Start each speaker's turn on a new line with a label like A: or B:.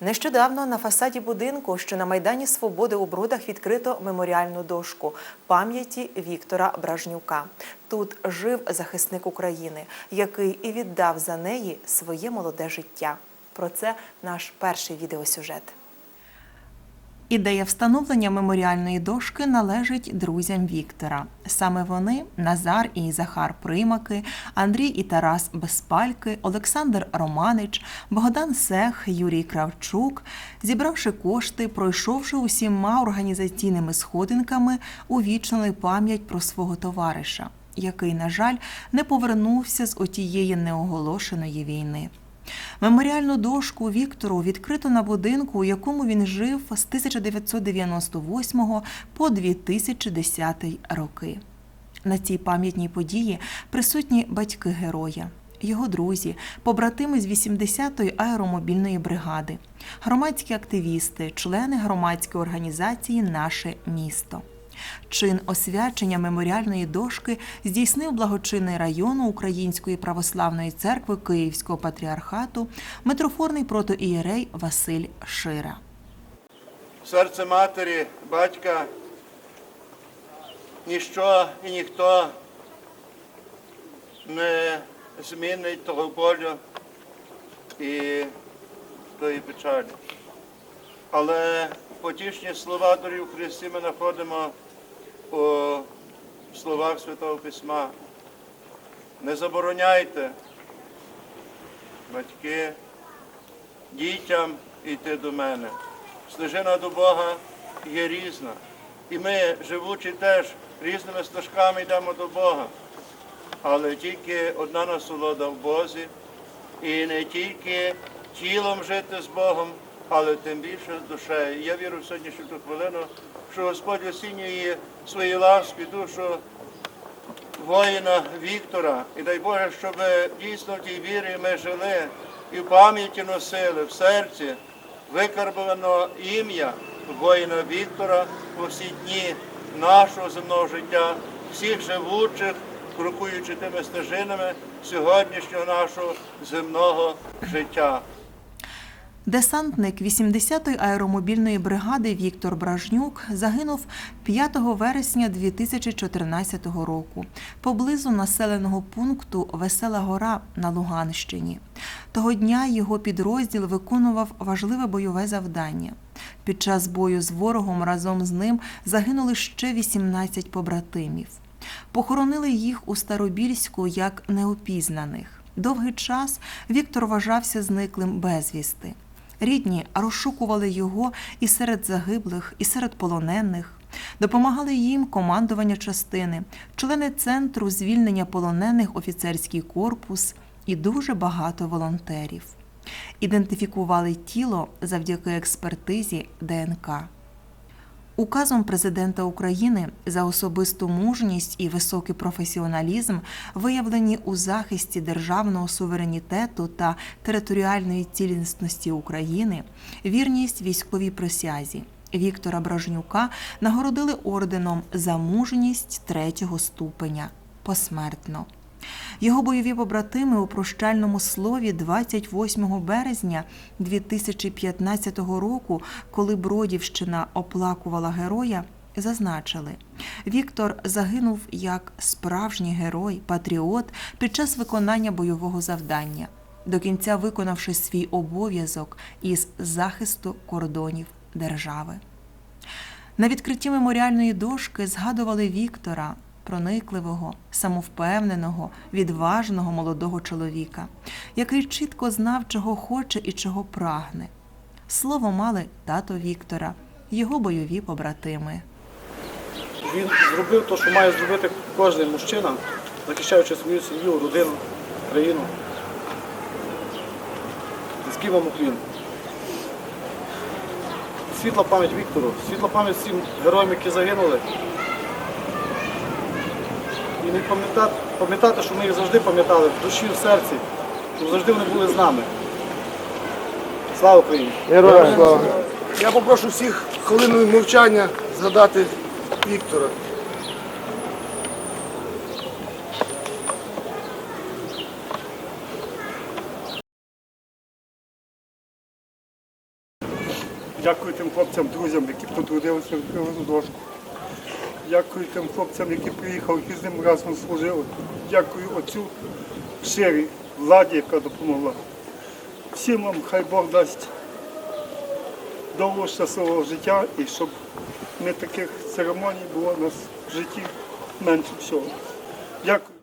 A: Нещодавно на фасаді будинку, що на Майдані Свободи у Брудах, відкрито меморіальну дошку пам'яті Віктора Бражнюка. Тут жив захисник України, який і віддав за неї своє молоде життя. Про це наш перший відеосюжет. Ідея встановлення меморіальної дошки належить друзям Віктора. Саме вони Назар і Захар Примаки, Андрій і Тарас Безпальки, Олександр Романич, Богдан Сех, Юрій Кравчук, зібравши кошти, пройшовши усіма організаційними сходинками, увічнили пам'ять про свого товариша, який, на жаль, не повернувся з отієї неоголошеної війни. Меморіальну дошку Віктору відкрито на будинку, у якому він жив з 1998 по 2010 роки. На цій пам'ятній події присутні батьки героя, його друзі, побратими з 80-ї аеромобільної бригади, громадські активісти, члени громадської організації Наше місто. Чин освячення меморіальної дошки здійснив благочинний району Української православної церкви Київського патріархату митрофорний протоієрей Василь Шира.
B: серце матері, батька, ніщо і ніхто не змінить того болю і тої печалі. Але потішні слова дорі в Христі ми знаходимо у словах Святого Письма. Не забороняйте, батьки, дітям йти до мене. Стежина до Бога є різна. І ми, живучи теж різними стежками, йдемо до Бога. Але тільки одна насолода в Бозі, і не тільки тілом жити з Богом, але тим більше душею. Я вірю в сьогоднішню ту хвилину, що Господь осінює свої ласки, душу воїна Віктора. І дай Боже, щоб дійсно в тій вірі ми жили і в пам'яті носили, в серці викарбовано ім'я воїна Віктора у всі дні нашого земного життя, всіх живучих, крокуючи тими стежинами сьогоднішнього нашого земного життя.
A: Десантник 80-ї аеромобільної бригади Віктор Бражнюк загинув 5 вересня 2014 року поблизу населеного пункту Весела Гора на Луганщині. Того дня його підрозділ виконував важливе бойове завдання. Під час бою з ворогом разом з ним загинули ще 18 побратимів. Похоронили їх у Старобільську як неопізнаних. Довгий час Віктор вважався зниклим безвісти. Рідні розшукували його і серед загиблих, і серед полонених. Допомагали їм командування частини, члени центру звільнення полонених офіцерський корпус і дуже багато волонтерів. Ідентифікували тіло завдяки експертизі ДНК. Указом президента України за особисту мужність і високий професіоналізм, виявлені у захисті державного суверенітету та територіальної цілісності України, вірність військовій присязі. Віктора Бражнюка нагородили орденом за мужність третього ступеня посмертно. Його бойові побратими у прощальному слові 28 березня 2015 року, коли Бродівщина оплакувала героя, зазначили, Віктор загинув як справжній герой, патріот під час виконання бойового завдання, до кінця виконавши свій обов'язок із захисту кордонів держави. На відкритті меморіальної дошки згадували Віктора, проникливого, самовпевненого, відважного молодого чоловіка, який чітко знав, чого хоче і чого прагне. Слово мали тато Віктора, його бойові побратими.
C: Він зробив те, що має зробити кожен мужчина, захищаючи свою сім'ю, родину, країну. Низький вам уклін. Світла пам'ять Віктору, світла пам'ять всім героям, які загинули. І не пам'ятати, пам'ятати, що ми їх завжди пам'ятали в душі, в серці, щоб завжди вони були з нами. Слава Україні!
D: Героям слава! Я попрошу всіх хвилиною мовчання згадати Віктора.
E: Дякую тим хлопцям, друзям, які потрудилися в дошку. Дякую тим хлопцям, які приїхали, які з ним разом служили. Дякую отцю Ширі, владі, яка допомогла. Всім вам хай Бог дасть довго щасливого життя і щоб не таких церемоній було у нас в житті менше всього. Дякую.